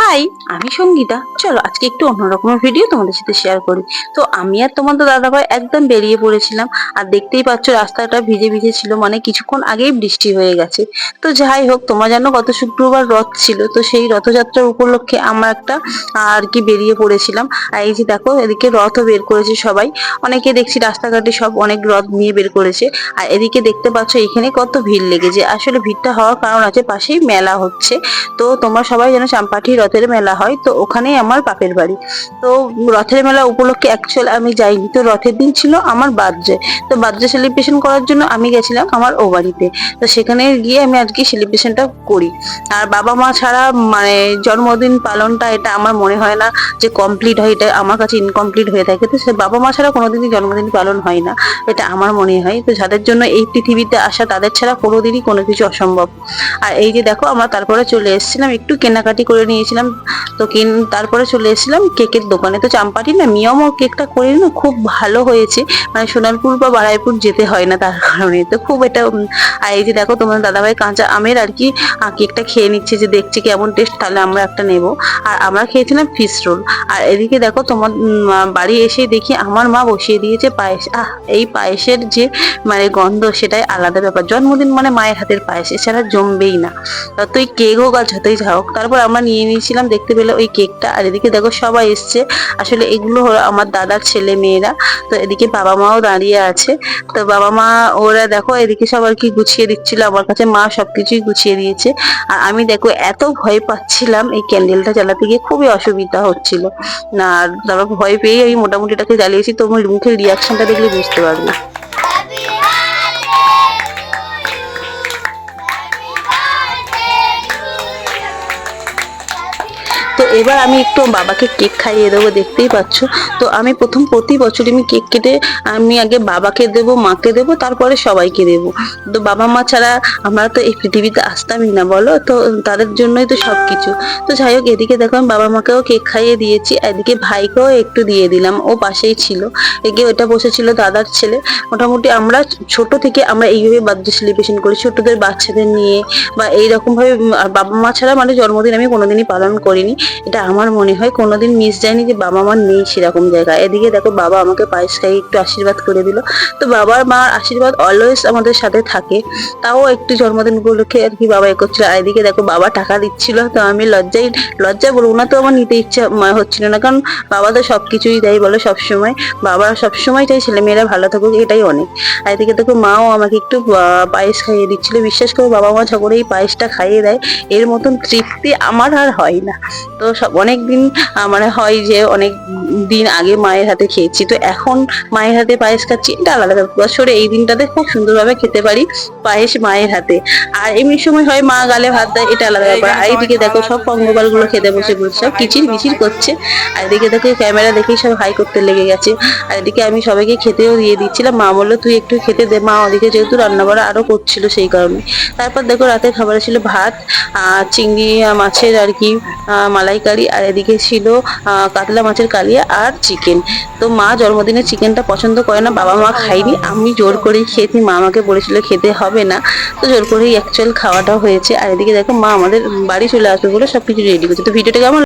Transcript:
High আমি সঙ্গীতা। চলো, আজকে একটু অন্যরকমের ভিডিও তোমাদের সাথে শেয়ার করি। তো আমি আর তোমাদের দাদাভাই একদম বেরিয়ে পড়েছিলাম। আর দেখতেই পাচ্ছ, রাস্তাটা ভিজে ভিজে ছিল মানে কিছুক্ষণ আগেই বৃষ্টি হয়ে গেছে। তো যাই হোক, তোমরা জানো গত শুক্রবার রথ ছিল, তো সেই রথযাত্রার উপলক্ষে আমরা একটা, আর কি বেরিয়ে পড়েছিলাম। আর এই যে দেখো, এদিকে রথও বের করেছে সবাই। অনেকে দেখছি রাস্তাঘাটে সব অনেক রথ নিয়ে বের করেছে। আর এদিকে দেখতে পাচ্ছ, এখানে কত ভিড় লেগেছে। আসলে ভিড়টা হওয়ার কারণ আছে, পাশেই মেলা হচ্ছে। তো তোমরা সবাই জানো চাম্পাঠি রথের মেলা হয়, তো ওখানেই আমার বাপের বাড়ি। তো রথের মেলা উপলক্ষে অ্যাকচুয়াল আমি যাইনি। তো রথের দিন ছিল আমার বার্থডে। তো বার্থডে সেলিব্রেশন করার জন্য আমি গেছিলাম আমার ও বাড়িতে। তো সেখানে গিয়ে আমি আজকে সেলিব্রেশনটা করি। আর বাবা মা ছাড়া মানে জন্মদিন পালনটা এটা আমার মনে হয় না যে কমপ্লিট হয়, এটা আমার কাছে ইনকমপ্লিট হয়ে থাকে। তো সে বাবা মা ছাড়া কোনোদিনই জন্মদিন পালন হয় না, এটা আমার মনে হয়। তো যাদের জন্য এই পৃথিবীতে আসা তাদের ছাড়া কোনোদিনই কোনো কিছু অসম্ভব। আর এই যে দেখো আমরা তারপরে চলে এসেছিলাম, একটু কেনাকাটি করে নিয়েছিলাম। তো কিন, তারপরে চলে এসেছিলাম কেকের দোকানে। তো চাম্পাটি না মিয়ম কেকটা করে না খুব ভালো হয়েছে। মানে সোনারপুর বা বারাইপুর যেতে হয় না তার কারণে। তো খুব এটা আর এই যে দেখো তোমার দাদাভাই কাঁচা আমের আর কি কেকটা খেয়ে নিচ্ছে যে দেখছি কেমন টেস্ট তাহলে আমরা একটা নেব। আর আমরা খেয়েছিলাম ফিশ রোল আর এদিকে দেখো তোমার বাড়ি এসে দেখি আমার মা বসিয়ে দিয়েছে পায়েস। আহ, এই পায়েসের যে মানে গন্ধ সেটাই আলাদা ব্যাপার। জন্মদিন মানে মায়ের হাতের পায়েস, এছাড়া জমবেই না। তুই কেক হোক আর যতই যা হোক, তারপর আমরা নিয়ে নিয়েছিলাম দেখতে পেলে ওই কেকটা। আর এদিকে দেখো সবাই এসছে। আসলে এগুলো হলো আমার দাদার ছেলে মেয়েরা। তো এদিকে বাবা মাও দাঁড়িয়ে আছে। তো বাবা মা, ওরা দেখো এদিকে সবার কি গুছিয়ে দিচ্ছিল। আমার কাছে মা সবকিছুই গুছিয়ে দিয়েছে। আর আমি দেখো এত ভয় পাচ্ছিলাম এই ক্যান্ডেলটা জ্বালাতে গিয়ে, খুবই অসুবিধা হচ্ছিল। না তারপর ভয় পেয়ে আমি মোটামুটি এটাকে জ্বালিয়েছি। তোমার মুখের রিয়াকশনটা দেখলে বুঝতে পারবে। তো এবার আমি একটু বাবাকে কেক খাইয়ে দেবো, দেখতেই পাচ্ছ। তো আমি প্রথম প্রতি বছরই আমি কেক কেটে আমি আগে বাবাকে দেবো, মাকে দেবো, তারপরে সবাইকে দেবো। তো বাবা মা ছাড়া আমরা তো এই পৃথিবীতে আসতামই না, বলো? তো তাদের জন্যই তো সব কিছু তো যাই হোক, এদিকে দেখো আমি বাবা মাকেও কেক খাইয়ে দিয়েছি এদিকে ভাইকেও একটু দিয়ে দিলাম, ও পাশেই ছিল। এদিকে ওটা বসেছিল দাদার ছেলে। মোটামুটি আমরা ছোট থেকে আমরা এইভাবে বার্থডে সেলিব্রেশন করি, ছোটদের বাচ্চাদের নিয়ে বা এইরকম ভাবে বাবা মা ছাড়া মানে জন্মদিন আমি কোনোদিনই পালন করিনি। এটা আমার মনে হয় কোনোদিন মিস যায়নি যে বাবা মার নেই সেরকম জায়গায়। এদিকে দেখো বাবা আমাকে পায়েস খাইয়ে একটু আশীর্বাদ করে দিল। তো বাবার মার আশীর্বাদ অলওয়েজ আমাদের সাথে থাকে। তাও একটু জন্মদিন উপলক্ষে আর কি বাবা এ করছিল আর এদিকে দেখো বাবা টাকা দিচ্ছিল, তো আমি লজ্জায় লজ্জা বলব না তো আমার নিতে ইচ্ছা হচ্ছিল না। কারণ বাবা তো সব কিছুই দেয় বলে সবসময়। বাবা সবসময় চাই ছেলে মেয়েরা ভালো থাকুক, এটাই অনেক। আর এদিকে দেখো মাও আমাকে একটু পায়েস খাইয়ে দিচ্ছিল। বিশ্বাস করে বাবা মা যখন এই পায়েসটা খাইয়ে দেয়, এর মতন তৃপ্তি আমার আর হয় না। তো সব অনেক দিন মানে হয় যে অনেক দিন আগে মায়ের হাতে খেয়েছি। তো এখন মায়ের হাতে পায়েস খাচ্ছি এটা আলাদা বছরে এই দিনটাতে খুব সুন্দরভাবে খেতে পারি পায়েস মায়ের হাতে। আর এমনি সময় হয় মা গালে ভাত দেয় এটা আলাদা ব্যাপার। আর এইদিকে দেখো সব পঙ্গপালগুলো খেতে বসে বসে সব কিচির মিচির করছে। আর এদিকে দেখো ক্যামেরা দেখেই সব হাই করতে লেগে গেছে। আর এদিকে আমি সবাইকে খেতেও দিয়ে দিচ্ছিলাম। মা বলল তুই একটু খেতে দে। মা ওদিকে যেহেতু রান্না বাড়া আরও করছিল সেই কারণে। তারপর দেখো রাতের খাবার ছিল ভাত চিংড়ি মাছের আর কি মালাইকারি। আর এদিকে ছিল কাতলা মাছের কালিয়া। আর চিকেন তো মা জন্মদিনে চিকেনটা পছন্দ করে না, বাবা মা খাইনি আমি জোর করেই খেয়েছি, মা আমাকে বলেছিল খেতে হবে না। তো জোর করেই অ্যাকচুয়াল খাওয়াটা হয়েছে। আর এদিকে দেখো মা আমাদের বাড়ি চলে আসবে বলে সব কিছু রেডি করছে। তো ভিডিওটা কেমন